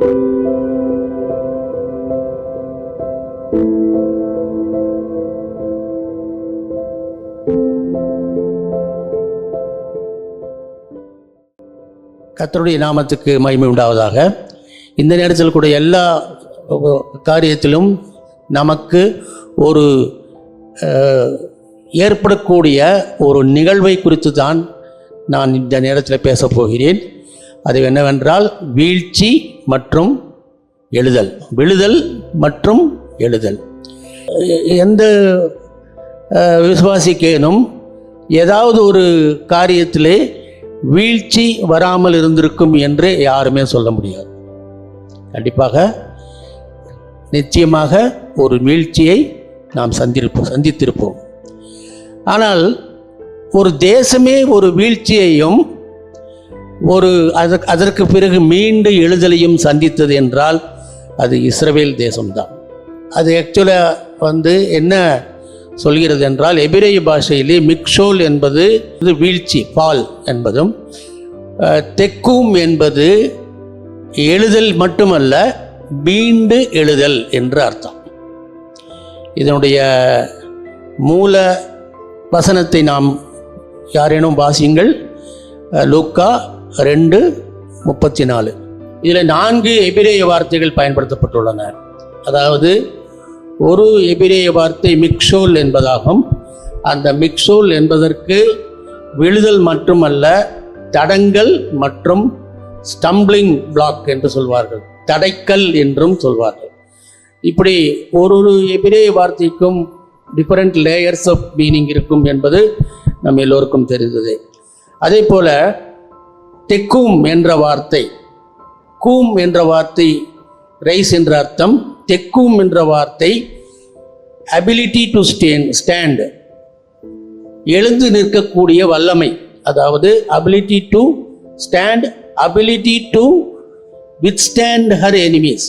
கத்தருடைய நாமத்துக்கு மகிமை உண்டாவதாக. இந்த நேரத்தில் கூட எல்லா காரியத்திலும் நமக்கு ஒரு ஏற்படக்கூடிய ஒரு நிகழ்வை குறித்து தான் நான் இந்த நேரத்தில் பேசப் போகிறேன். அது என்னவென்றால் வீழ்ச்சி மற்றும் எழுதல். விழுதல் மற்றும் எழுதல். எந்த விசுவாசிக்கேனும் ஏதாவது ஒரு காரியத்திலே வீழ்ச்சி வராமல் இருந்திருக்கும் என்று யாருமே சொல்ல முடியாது. கண்டிப்பாக நிச்சயமாக ஒரு வீழ்ச்சியை நாம் சந்திருப்போம் சந்தித்திருப்போம். ஆனால் ஒரு தேசமே ஒரு வீழ்ச்சியையும் ஒரு அதற்கு அதற்கு பிறகு மீண்டு எழுதலையும் சந்தித்தது என்றால் அது இஸ்ரவேல் தேசம்தான். அது ஆக்சுவலாக வந்து என்ன சொல்கிறது என்றால் எபிரேய பாஷையிலே மிக்ஷோல் என்பது இது வீழ்ச்சி பால் என்பதும் தெக்கும் என்பது எழுதல் மட்டுமல்ல மீண்டு எழுதல் என்று அர்த்தம். இதனுடைய மூல வசனத்தை நாம் யாரேனும் வாசியுங்கள். லூக்கா ரெண்டு முப்பத்தி நாலு இதில் நான்கு எபிரேய வார்த்தைகள் பயன்படுத்தப்பட்டுள்ளன. அதாவது ஒரு எபிரேய வார்த்தை மிக்ஷோல் என்பதாகும். அந்த மிக்ஷோல் என்பதற்கு விழுதல் மட்டுமல்ல தடங்கள் மற்றும் ஸ்டம்பிளிங் பிளாக் என்று சொல்வார்கள். தடைக்கல் என்றும் சொல்வார்கள். இப்படி ஒரு ஒரு எபிரேய வார்த்தைக்கும் டிஃப்ரெண்ட் லேயர்ஸ் ஆஃப் மீனிங் இருக்கும் என்பது நம் எல்லோருக்கும் தெரிந்தது. அதே போல் தெக்கும் என்ற வார்த்தை. கூம் என்ற வார்த்தை ரைஸ் என்ற அர்த்தம். தெக்கும் என்ற வார்த்தை அபிலிட்டி டு ஸ்டேன் ஸ்டாண்ட் எழுந்து நிற்கக்கூடிய வல்லமை அதாவது ability to stand ability to withstand her enemies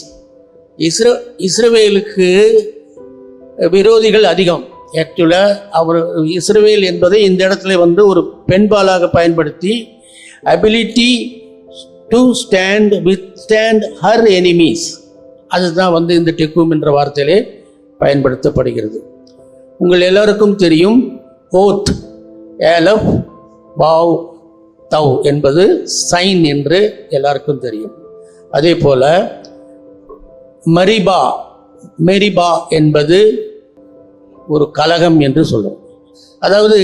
இஸ்ர இஸ்ரவேலுக்கு விரோதிகள் அதிகம். ஆக்சுவலாக அவர் இஸ்ரவேல் என்பதை இந்த இடத்துல வந்து ஒரு பெண்பாலாக பயன்படுத்தி ability to stand withstand her enemies அதுதான் வந்து இந்த டெக்கும் என்ற வார்த்தையிலே பயன்படுத்தப்படுகிறது. உங்கள் எல்லோருக்கும் தெரியும் ஓத் ஏலப் பாவ் தவ் என்பது சைன் என்று எல்லாருக்கும் தெரியும். அதே போல் மரிபா மெரிபா என்பது ஒரு கலகம் என்று சொல்லும் அதாவது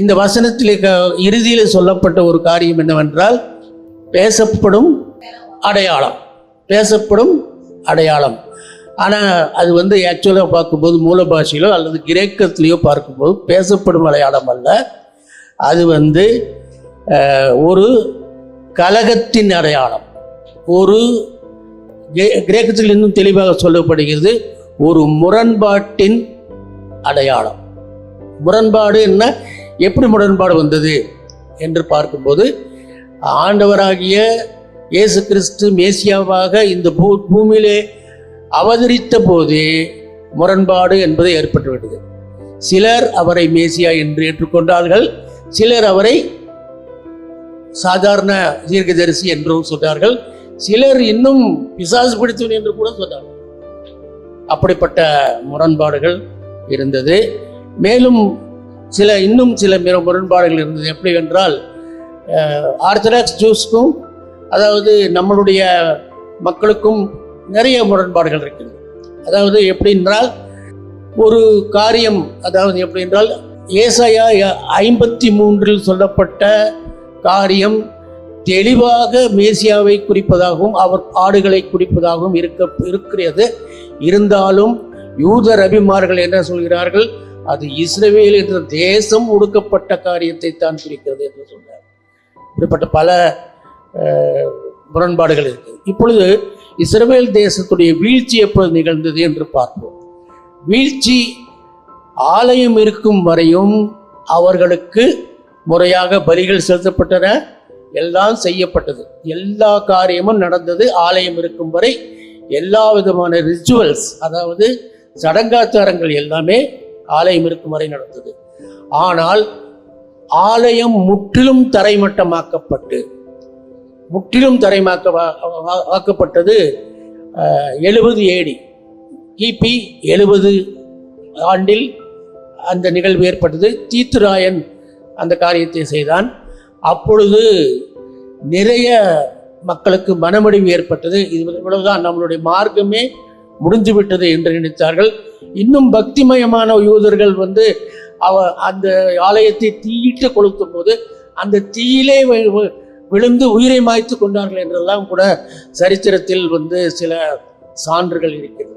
இந்த வசனத்திலே க இறுதியில் சொல்லப்பட்ட ஒரு காரியம் என்னவென்றால் பேசப்படும் அடையாளம். பேசப்படும் அடையாளம். ஆனால் அது வந்து ஆக்சுவலாக பார்க்கும்போது மூல பாஷையிலோ அல்லது கிரேக்கத்திலேயோ பார்க்கும்போது பேசப்படும் அடையாளம் அல்ல. அது வந்து ஒரு கலகத்தின் அடையாளம். ஒரு கிரேக்கத்தில் இன்னும் தெளிவாக சொல்லப்படுகிறது ஒரு முரண்பாட்டின் அடையாளம். முரண்பாடு என்ன? எப்படி முரண்பாடு வந்தது? என்று பார்க்கும்போது ஆண்டவராகிய இயேசு கிறிஸ்து மேசியாவாக இந்த பூ பூமியிலே அவதரித்த போதே முரண்பாடு என்பது ஏற்பட்டுவிட்டது சிலர் அவரை மேசியா என்று ஏற்றுக்கொண்டார்கள். சிலர் அவரை சாதாரண தீர்க்கதரிசி என்றும் சொன்னார்கள். சிலர் இன்னும் பிசாசு பிடித்தவன் என்று கூட சொன்னார்கள். அப்படிப்பட்ட முரண்பாடுகள் இருந்தது. மேலும் சில இன்னும் சில மிக முரண்பாடுகள் இருந்தது. எப்படி என்றால் ஆர்த்தடாக்ஸ் ஜூஸ்க்கும் அதாவது நம்மளுடைய மக்களுக்கும் நிறைய முரண்பாடுகள் இருக்கிறது. அதாவது எப்படி என்றால் ஒரு காரியம் அதாவது எப்படி என்றால் ஏசாயா ஐம்பத்தி மூன்றில் சொல்லப்பட்ட காரியம் தெளிவாக மேசியாவை குறிப்பதாகவும் அவர் ஆடுகளை குறிப்பதாகவும் இருக்க இருக்கிறது. இருந்தாலும் யூதர் அபிமார்கள் என்ன சொல்கிறார்கள்? அது இஸ்ரேல் என்ற தேசம் ஒடுக்கப்பட்ட காரியத்தை தான் குறிக்கிறது என்று சொன்னார். இப்படிப்பட்ட பல முரண்பாடுகள் இருக்கு. இப்பொழுது இஸ்ரேல் தேசத்துடைய வீழ்ச்சி எப்பொழுது நிகழ்ந்தது என்று பார்ப்போம். வீழ்ச்சி ஆலயம் இருக்கும் வரையும் அவர்களுக்கு முறையாக பலிகள் செலுத்தப்பட்டன எல்லாம் செய்யப்பட்டது. எல்லா காரியமும் நடந்தது ஆலயம் இருக்கும் வரை. எல்லா விதமான ரிச்சுவல்ஸ் அதாவது சடங்காச்சாரங்கள் எல்லாமே ஆலயம் இருக்கும் வரை நடந்தது. ஆனால் ஆலயம் முற்றிலும் தரைமட்டமாக்கப்பட்டு முற்றிலும் தரைமாக்க வா- வாக்கப்பட்டது எழுபது ஏடி. கிபி எழுபது ஆண்டில் அந்த நிகழ்வு ஏற்பட்டது. தீத்துராயன் அந்த காரியத்தை செய்தான். அப்பொழுது நிறைய மக்களுக்கு மனமடிவு ஏற்பட்டது. இது இவ்வளவுதான் நம்மளுடைய மார்க்கமே முடிந்துவிட்டது என்று நினைத்தார்கள். இன்னும் பக்திமயமான யூதர்கள் வந்து அவ அந்த ஆலயத்தை தீயிட்டு கொளுத்தும் போது அந்த தீயிலே விழுந்து உயிரை மாய்த்து கொண்டார்கள் என்றெல்லாம் கூட சரித்திரத்தில் வந்து சில சான்றுகள் இருக்கிறது.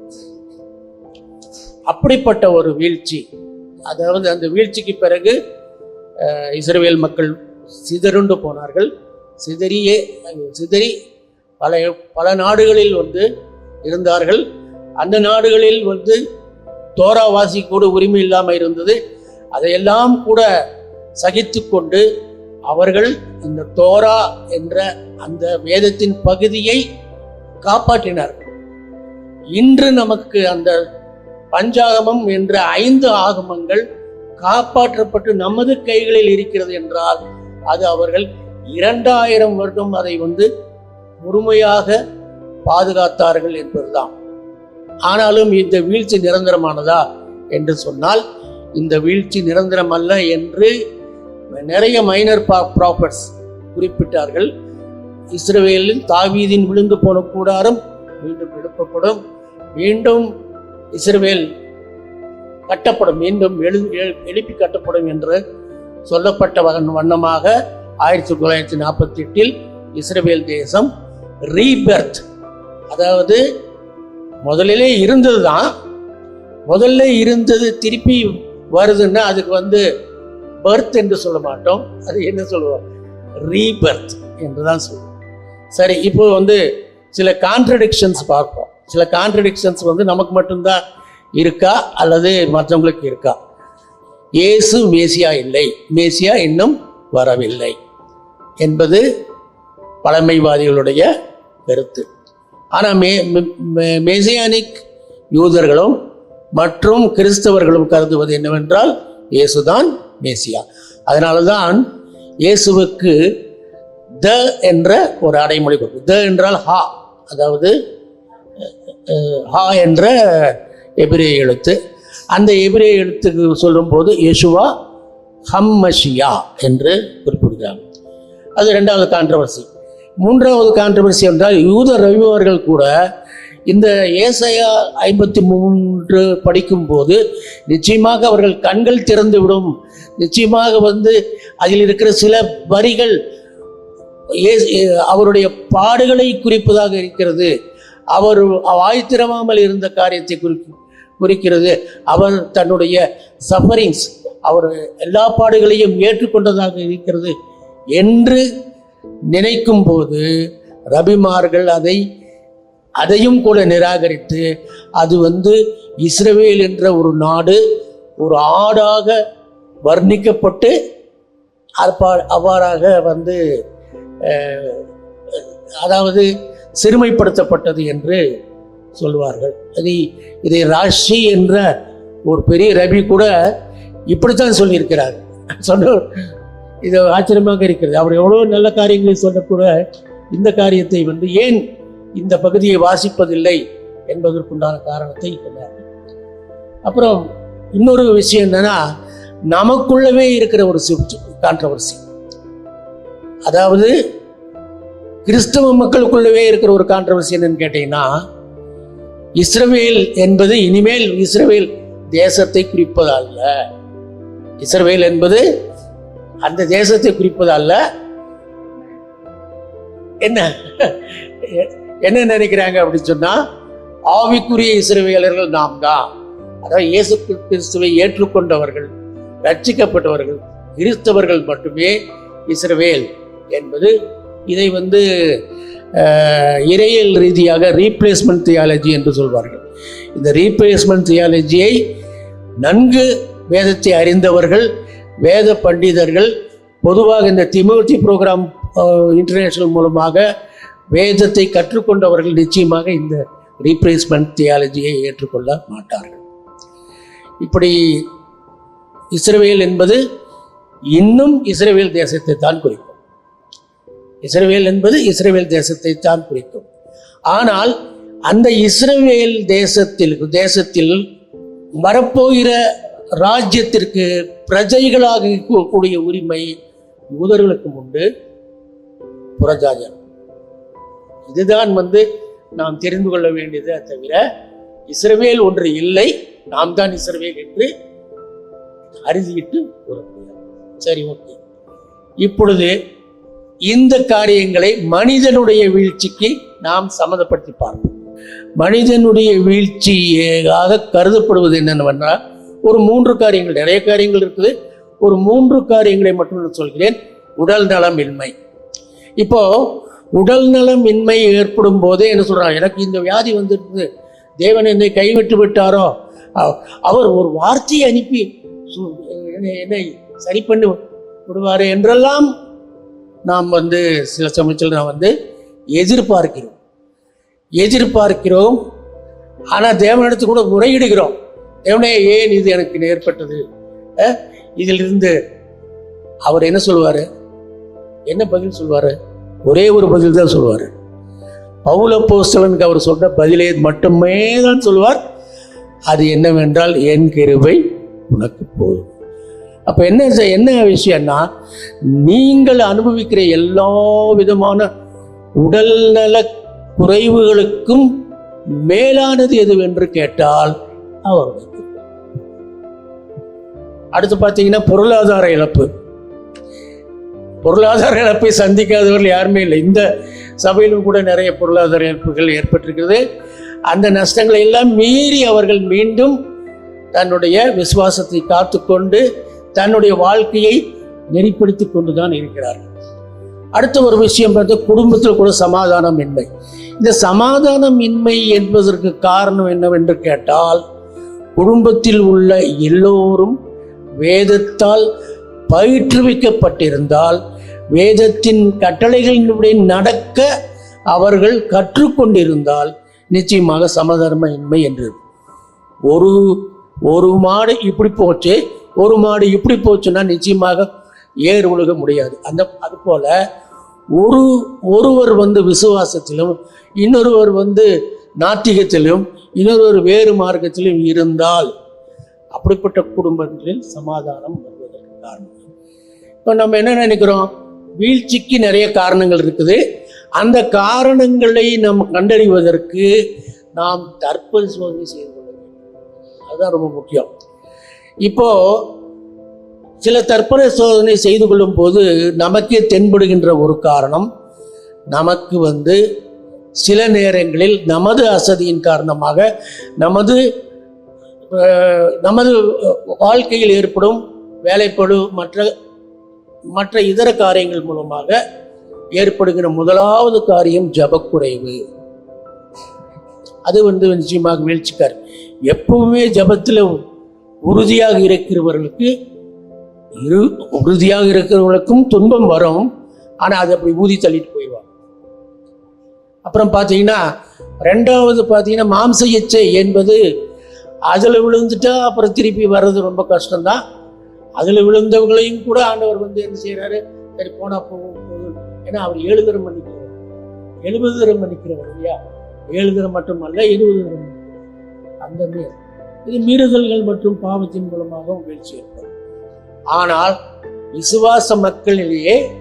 அப்படிப்பட்ட ஒரு வீழ்ச்சி. அதாவது அந்த வீழ்ச்சிக்கு பிறகு அஹ், மக்கள் சிதறுண்டு போனார்கள். சிதறியே சிதறி பல பல நாடுகளில் வந்து இருந்தார்கள். அந்த நாடுகளில் வந்து தோராவாசி கூட உரிமை இல்லாமல் இருந்தது. அதையெல்லாம் கூட சகித்து கொண்டு அவர்கள் இந்த தோரா என்ற அந்த வேதத்தின் பகுதியை காப்பாற்றினார்கள் இன்று நமக்கு அந்த பஞ்சாகமம் என்ற ஐந்து ஆகமங்கள் காப்பாற்றப்பட்டு நமது கைகளில் இருக்கிறது என்றால் அது அவர்கள் இரண்டாயிரம் வருடம் அதை வந்து முழுமையாக பாதுகாத்தார்கள் என்பதுதான். ஆனாலும் இந்த வீழ்ச்சி நிரந்தரமானதா என்று சொன்னால் இந்த வீழ்ச்சி நிரந்தரம் அல்ல என்று நிறைய மைனர் ப்ராப்பர்ட்ஸ் குறிப்பிட்டார்கள். இஸ்ரேலில் தாவீதின் விழுந்து போன கூடாரம் மீண்டும் எழுப்பப்படும். மீண்டும் இஸ்ரேல் கட்டப்படும் மீண்டும் எழு எழுப்பி கட்டப்படும் என்று சொல்லப்பட்ட வகன் வண்ணமாக ஆயிரத்தி தொள்ளாயிரத்தி நாற்பத்தி எட்டில் இஸ்ரேல் தேசம் ரீபெர்த் அதாவது முதலிலே இருந்தது தான் முதல்ல இருந்தது திருப்பி வருதுன்னா அதுக்கு வந்து பர்த் என்று சொல்ல மாட்டோம். அது என்ன சொல்லுவோம்? ரீபர்த் என்று தான் சொல்லுவோம். சரி இப்போ வந்து சில கான்ட்ரடிக்ஷன்ஸ் பார்ப்போம். சில கான்ட்ரடிக்ஷன்ஸ் வந்து நமக்கு மட்டும்தான் இருக்கா? அல்லது மற்றவங்களுக்கு இருக்கா? இயேசு மேசியா இல்லை. மேசியா இன்னும் வரவில்லை என்பது பழமைவாதிகளுடைய கருத்து. ஆனால் மே மே- மேசியானிக் யூதர்களும் மற்றும் கிறிஸ்தவர்களும் கருதுவது என்னவென்றால் இயேசுதான் மேசியா. அதனால தான் இயேசுவுக்கு த என்ற ஒரு அடைமொழி கொடுக்கும். த என்றால் ஹா அதாவது ஹா என்ற எபிரே எழுத்து. அந்த எபிரே எழுத்துக்கு சொல்லும்போது யேசுவா ஹம்மஷியா என்று குறிப்பிடுகிறாங்க அது ரெண்டாவது கான்ட்ரவர்சி. மூன்றாவது கான்ட்ரவர்சி என்றால் யூத ரவிவர்கள் கூட இந்த ஏசையா ஐம்பத்தி மூன்று படிக்கும்போது நிச்சயமாக அவர்கள் கண்கள் திறந்து விடும் நிச்சயமாக வந்து அதில் இருக்கிற சில வரிகள் அவருடைய பாடுகளை குறிப்பதாக இருக்கிறது. அவர் வாய் திறவாமல் இருந்த காரியத்தை குறி குறிக்கிறது. அவர் தன்னுடைய சஃபரிங்ஸ் அவர் எல்லா பாடுகளையும் ஏற்றுக்கொண்டதாக இருக்கிறது என்று நினைக்கும் போது ரபிமார்கள் அதை அதையும் கூட நிராகரித்து அது வந்து இஸ்ரவேல் என்ற ஒரு நாடு ஒரு ஆடாக வர்ணிக்கப்பட்டு அப்பா- அவ்வாறாக வந்து அதாவது சிறுமைப்படுத்தப்பட்டது என்று சொல்வார்கள். அது இதை ராஷி என்ற ஒரு பெரிய ரவி கூட இப்படித்தான் சொல்லியிருக்கிறார். சொன்ன இது ஆச்சரியமாக இருக்கிறது. அவர் எவ்வளோ நல்ல காரியங்களை சொல்லக்கூட இந்த காரியத்தை வந்து ஏன் இந்த பகுதியை வாசிப்பதில்லை என்பதற்குண்டான காரணத்தை சொன்னார். அப்புறம் இன்னொரு விஷயம் என்னன்னா நமக்குள்ளவே இருக்கிற ஒரு கான்ட்ரவர்சி அதாவது கிறிஸ்தவ மக்களுக்குள்ளவே இருக்கிற ஒரு கான்ட்ரவர்சி என்னன்னு கேட்டீங்கன்னா இஸ்ரவேல் என்பது இனிமேல் இஸ்ரவேல் தேசத்தை குறிப்பதல்ல இஸ்ரவேல் என்பது அந்த தேசத்தை குறிப்பது அல்ல. என்ன? என்ன நினைக்கிறாங்க அப்படின்னு சொன்னா ஆவிக்குரிய இசைவியலர்கள் நாம் தான் அதாவது இயேசு கிறிஸ்துவை ஏற்றுக்கொண்டவர்கள் ரட்சிக்கப்பட்டவர்கள் கிறிஸ்தவர்கள் மட்டுமே இஸ்ரவேல் என்பது. இதை வந்து இறையல் இறையியல் ரீதியாக ரீப்ளேஸ்மெண்ட் தியாலஜி என்று சொல்வார்கள். இந்த ரீப்ளேஸ்மெண்ட் தியாலஜியை நன்கு வேதத்தை அறிந்தவர்கள் வேத பண்டிதர்கள் பொதுவாக இந்த திமுகி ப்ரோக்ராம் இன்டர்நேஷனல் மூலமாக வேதத்தை கற்றுக்கொண்டவர்கள் நிச்சயமாக இந்த ரீப்ளேஸ்மெண்ட் தியாலஜியை ஏற்றுக்கொள்ள மாட்டார்கள். இப்படி இஸ்ரவேல் என்பது இன்னும் இஸ்ரவேல் தேசத்தை தான் குறிக்கும். இஸ்ரவேல் என்பது இஸ்ரேல் தேசத்தை தான் குறிக்கும். ஆனால் அந்த இஸ்ரவேல் தேசத்தில் தேசத்தில் வரப்போகிற ராஜ்யத்திற்கு பிரஜைகளாக கூடிய உரிமை யூதர்களுக்கு உண்டு. புறஜாஜர் இதுதான் வந்து நாம் தெரிந்து கொள்ள வேண்டியதே தவிர இஸ்ரவேல் ஒன்று இல்லை நாம் தான் இஸ்ரவேல் என்று அறுதியிட்டு கூறக்கூடாது சரி ஓகே. இப்பொழுது இந்த காரியங்களை மனிதனுடைய வீழ்ச்சிக்கு நாம் சம்மந்தப்படுத்தி பார்ப்போம். மனிதனுடைய வீழ்ச்சியாக கருதப்படுவது என்னென்னவென்றால் ஒரு மூன்று காரியங்கள் நிறைய காரியங்கள் இருக்குது. ஒரு மூன்று காரியங்களை மட்டும் நான் சொல்கிறேன். உடல் நலமின்மை இப்போ உடல் நலமின்மை ஏற்படும் போதே என்ன சொல்றாங்க? எனக்கு இந்த வியாதி வந்துருக்குது. தேவன் என்னை கைவிட்டு விட்டாரோ? அவர் ஒரு வார்த்தையை அனுப்பி சு- என்னை- என்னை சரி பண்ணி விடுவார் என்றெல்லாம் நாம் வந்து சில சமயத்தில் நாம் வந்து எதிர்பார்க்கிறோம். எதிர்பார்க்கிறோம். ஆனால் தேவனிடத்து கூட முறையிடுகிறோம். தேவனே ஏன் இது எனக்கு ஏற்பட்டது? இதிலிருந்து அவர் என்ன சொல்வார்? என்ன பதில் சொல்வார்? ஒரே ஒரு பதில் தான் சொல்வார். பவுலப்போஸ்தலனுக்கு அவர் சொன்ன பதிலே மட்டுமே தான் சொல்வார். அது என்னவென்றால் என் கிருபை உனக்கு போதும். அப்போ என்ன என்ன விஷயம்னா நீங்கள் அனுபவிக்கிற எல்லா விதமான உடல்நல குறைவுகளுக்கும் மேலானது எதுவென்று கேட்டால் அவருடைய அடுத்து பார்த்தீங்கன்னா பொருளாதார இழப்பு. பொருளாதார இழப்பை சந்திக்காதவர்கள் யாருமே இல்லை. இந்த சபையிலும் கூட நிறைய பொருளாதார இழப்புகள் ஏற்பட்டிருக்கிறது. அந்த நஷ்டங்களை எல்லாம் மீறி அவர்கள் மீண்டும் தன்னுடைய விசுவாசத்தை காத்துக்கொண்டு தன்னுடைய வாழ்க்கையை நெறிப்படுத்தி கொண்டு தான் இருக்கிறார்கள். அடுத்த ஒரு விஷயம் பார்த்து குடும்பத்தில் கூட சமாதானம் இன்மை. இந்த சமாதானம் இன்மை என்பதற்கு காரணம் என்னவென்று கேட்டால் குடும்பத்தில் உள்ள எல்லோரும் வேதத்தால் பயிற்றுவிக்கப்பட்டிருந்தால் வேதத்தின் கட்டளைகளின்படி நடக்க அவர்கள் கற்றுக்கொண்டிருந்தால் நிச்சயமாக சமதர்ம இன்மை என்று. ஒரு ஒரு மாடு இப்படி போச்சு ஒரு மாடு இப்படி போச்சுன்னா நிச்சயமாக ஏர் உழுக முடியாது. அந்த அதுபோல் ஒரு ஒருவர் வந்து விசுவாசத்திலும் இன்னொருவர் வந்து நாத்திகத்திலும் இன்னொருவர் வேறு மார்க்கத்திலும் இருந்தால் அப்படிப்பட்ட குடும்பங்களில் சமாதானம் வருவதற்கு காரணம். இப்போ நம்ம என்ன நினைக்கிறோம்? வீழ்ச்சிக்கு நிறைய காரணங்கள் இருக்குது. அந்த காரணங்களை நம்ம கண்டறிவதற்கு நாம் தற்பரிசோதனை செய்து கொள்ள வேண்டும். அதுதான் ரொம்ப முக்கியம். இப்போ சில தற்பரை சோதனை செய்து கொள்ளும் போது நமக்கே தென்படுகின்ற ஒரு காரணம் நமக்கு வந்து சில நேரங்களில் நமது அசதியின் காரணமாக நமது நமது வாழ்க்கையில் ஏற்படும் வேலைப்படு மற்ற மற்ற இதர காரியங்கள் மூலமாக ஏற்படுகிற முதலாவது காரியம் ஜபக்குறைவு. அது வந்து நிச்சயமாக வீழ்ச்சிக்கார் எப்பவுமே ஜபத்தில் உறுதியாக இருக்கிறவர்களுக்கு இரு உறுதியாக இருக்கிறவர்களுக்கும் துன்பம் வரும். ஆனால் அது அப்படி ஊதி தள்ளிட்டு போயிடுவாங்க. அப்புறம் பார்த்தீங்கன்னா ரெண்டாவது பார்த்தீங்கன்னா மாம்ச இச்சை என்பது அதில் விழுந்துட்டா அப்புறம் திருப்பி வர்றது ரொம்ப கஷ்டம்தான். அதில் விழுந்தவங்களையும் கூட ஆண்டவர் வந்து என்ன செய்கிறாரு சரி போனா போகும் போகும் ஏன்னா அவர் ஏழு தரம் மன்னிக்கிறவர். எழுபது தரம் மன்னிக்கிறவர் இல்லையா? ஏழு தரம் மட்டுமல்ல இருபது தரம் அந்த மீ- இது மீறுதல்கள் மற்றும் பாவத்தின் மூலமாக வீழ்ச்சி ஏற்படும். ஆனால் விசுவாச மக்களிடையே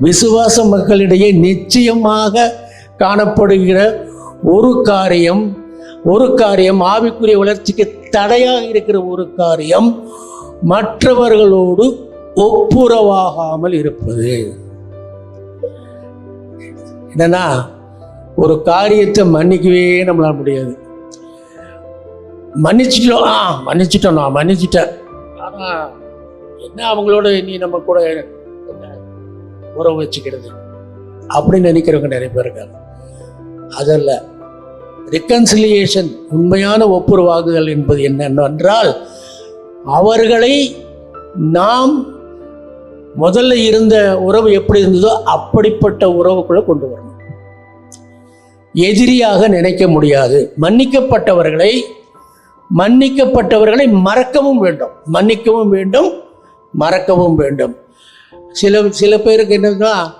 விசுவாச மக்களிடையே நிச்சயமாக காணப்படுகிற ஒரு காரியம் ஒரு காரியம் ஆவிக்குரிய வளர்ச்சிக்கு தடையாக இருக்கிற ஒரு காரியம் மற்றவர்களோடு ஒப்புரவாகாமல் இருப்பது. என்னன்னா ஒரு காரியத்தை மன்னிக்கவே நம்மளால முடியாது. மன்னிச்சிட்டோம் ஆ மன்னிச்சிட்டோம் நான் மன்னிச்சிட்டேன். ஆனால் என்ன அவங்களோட நீ நம்ம கூட என்ன உறவு வச்சுக்கிறது? அப்படின்னு நினைக்கிறவங்க நிறைய பேர் இருக்காங்க. அதல்ல ரிகன்சிலியேஷன் உண்மையான ஒப்புரவாகுதல் என்பது என்னவென்றால் அவர்களை நாம் முதல்ல இருந்த உறவு எப்படி இருந்ததோ அப்படிப்பட்ட உறவுக்குள்ளே கொண்டு வரணும். எதிரியாக நினைக்க முடியாது. மன்னிக்கப்பட்டவர்களை மன்னிக்கப்பட்டவர்களை மறக்கவும் வேண்டும். மன்னிக்கவும் வேண்டும் மறக்கவும் வேண்டும். சில சில பேருக்கு என்னன்னா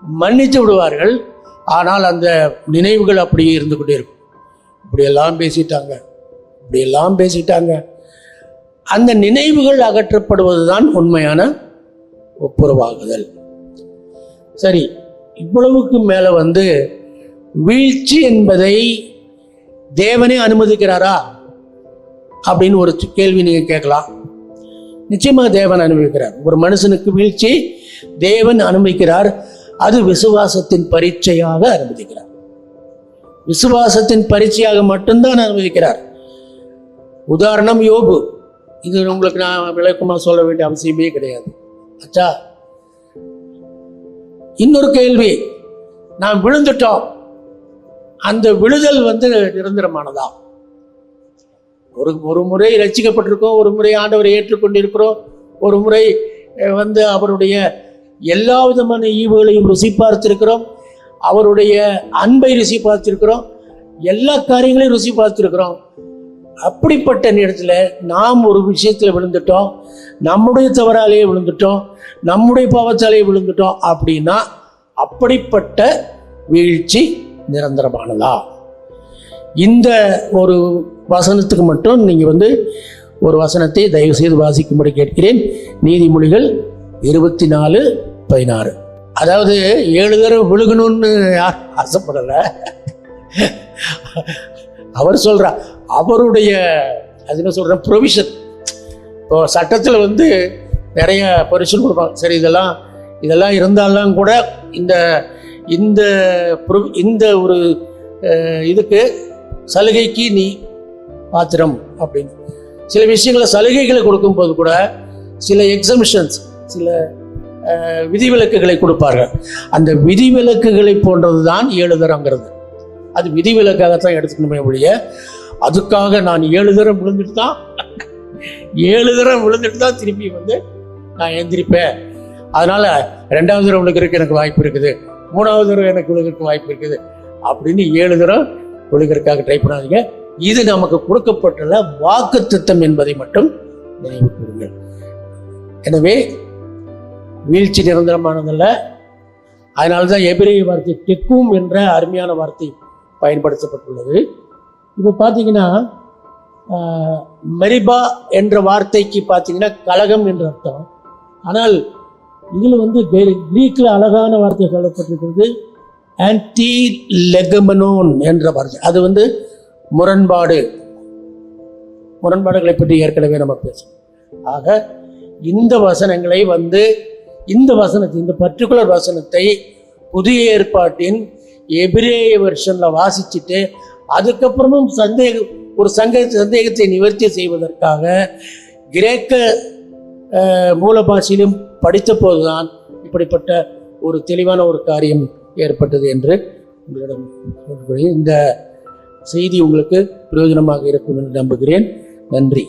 மன்னித்து விடுவார்கள். ஆனால் அந்த நினைவுகள் அப்படியே இருந்து கொண்டே இருக்கும். இப்படியெல்லாம் பேசிட்டாங்க. இப்படியெல்லாம் பேசிட்டாங்க. அந்த நினைவுகள் அகற்றப்படுவது தான் உண்மையான ஒப்புரவாகுதல். சரி இவ்வளவுக்கு மேலே வந்து வீழ்ச்சி என்பதை தேவனே அனுமதிக்கிறாரா? அப்படின்னு ஒரு கேள்வி நீங்கள் கேட்கலாம். நிச்சயமாக தேவன் அனுபவிக்கிறார் ஒரு மனுஷனுக்கு வீழ்ச்சி தேவன் அனுமதிக்கிறார். அது விசுவாசத்தின் பரீட்சையாக அனுமதிக்கிறார். விசுவாசத்தின் பரீட்சையாக மட்டும்தான் அனுமதிக்கிறார். உதாரணம் யோபு. இது உங்களுக்கு நான் விளக்கமாக சொல்ல வேண்டிய அவசியமே கிடையாது. அச்சா. இன்னொரு கேள்வி. நாம் விழுந்துட்டோம். அந்த விழுதல் வந்து நிரந்தரமானதா? ஒரு ஒரு முறை ரசிக்கப்பட்டிருக்கோம் ஒரு முறை ஆண்டவரை ஏற்றுக்கொண்டிருக்கிறோம் ஒரு முறை வந்து அவருடைய எல்லா விதமான ஈவுகளையும் ருசி பார்த்திருக்கிறோம். அவருடைய அன்பை ருசி பார்த்திருக்கிறோம். எல்லா காரியங்களையும் ருசி பார்த்திருக்கிறோம். அப்படிப்பட்ட நேரத்தில் நாம் ஒரு விஷயத்தில் விழுந்துட்டோம். நம்முடைய தவறாலேயே விழுந்துட்டோம். நம்முடைய பாவத்தாலேயே விழுந்துட்டோம் அப்படின்னா அப்படிப்பட்ட வீழ்ச்சி நிரந்தரமானதா? இந்த ஒரு வசனத்துக்கு மட்டும் நீங்கள் வந்து ஒரு வசனத்தை தயவு செய்து வாசிக்கும்படி கேட்கிறேன். நீதிமொழிகள் இருபத்தி நாலு பதினாறு அதாவது ஏழு தடவை விழுகணும்னு யார் ஆசைப்படலை? அவர் சொல்கிறா அவருடைய அது என்ன சொல்கிற ப்ரொவிஷன் இப்போ சட்டத்தில் வந்து நிறைய பரிசு கொடுப்பாங்க. சரி இதெல்லாம் இதெல்லாம் இருந்தாலும் கூட இந்த இந்த இந்த ஒரு இதுக்கு சலுகைக்கு நீ பாத்திரம் அப்படின்னு. சில விஷயங்களை சலுகைகளை கொடுக்கும்போது கூட சில எக்ஸமிஷன்ஸ் சில விதிவிலக்குகளை கொடுப்பார்கள். அந்த விதிவிலக்குகளை போன்றது தான் ஏழுதரங்கிறது அது விதிவிலக்காகத்தான் எடுத்துக்கணுமே ஒழிய அதுக்காக நான் ஏழு தரம் விழுந்துட்டு தான் ஏழு தரம் விழுந்துட்டு தான் திருப்பி வந்து நான் எந்திரிப்பேன். அதனால் ரெண்டாவது தடவை விழுக்கிறதுக்கு எனக்கு வாய்ப்பு இருக்குது. மூணாவது தடவை எனக்கு விழுகிறதுக்கு வாய்ப்பு இருக்குது. அப்படின்னு ஏழு தடவை விழுகிறதுக்காக ட்ரை பண்ணாதீங்க. இது நமக்கு கொடுக்கப்பட்டுள்ள வாக்கு திட்டம் என்பதை மட்டும் நினைவு கூறுங்கள் எனவே வீழ்ச்சி நிரந்தரமானதல்ல. அதனால தான் எபிரேய வார்த்தை டெக்கும் என்ற அருமையான வார்த்தை பயன்படுத்தப்பட்டுள்ளது. இப்போ பார்த்தீங்கன்னா மெரிபா என்ற வார்த்தைக்கு பார்த்தீங்கன்னா கழகம் என்ற அர்த்தம். ஆனால் இதில் வந்து கிரீக்கில் அழகான வார்த்தை சொல்லப்பட்டிருக்கிறது. ஆன்டி லெகமனோன் என்ற வார்த்தை. அது வந்து முரண்பாடு. முரண்பாடுகளை பற்றி ஏற்கனவே நம்ம பேசணும் ஆக இந்த வசனங்களை வந்து இந்த வசனத்தை இந்த பர்டிகுலர் வசனத்தை புதிய ஏற்பாட்டின் எபிரேய வெர்ஷனில் வாசிச்சுட்டு அதுக்கப்புறமும் சந்தேக ஒரு சங்க சந்தேகத்தை நிவர்த்தி செய்வதற்காக கிரேக்க மூலபாஷையிலும் மூல பாஷையிலும் படித்த போதுதான் இப்படிப்பட்ட ஒரு தெளிவான ஒரு காரியம் ஏற்பட்டது என்று உங்களிடம் இந்த செய்தி உங்களுக்கு பிரயோஜனமாக இருக்கும் என்று நம்புகிறேன். நன்றி.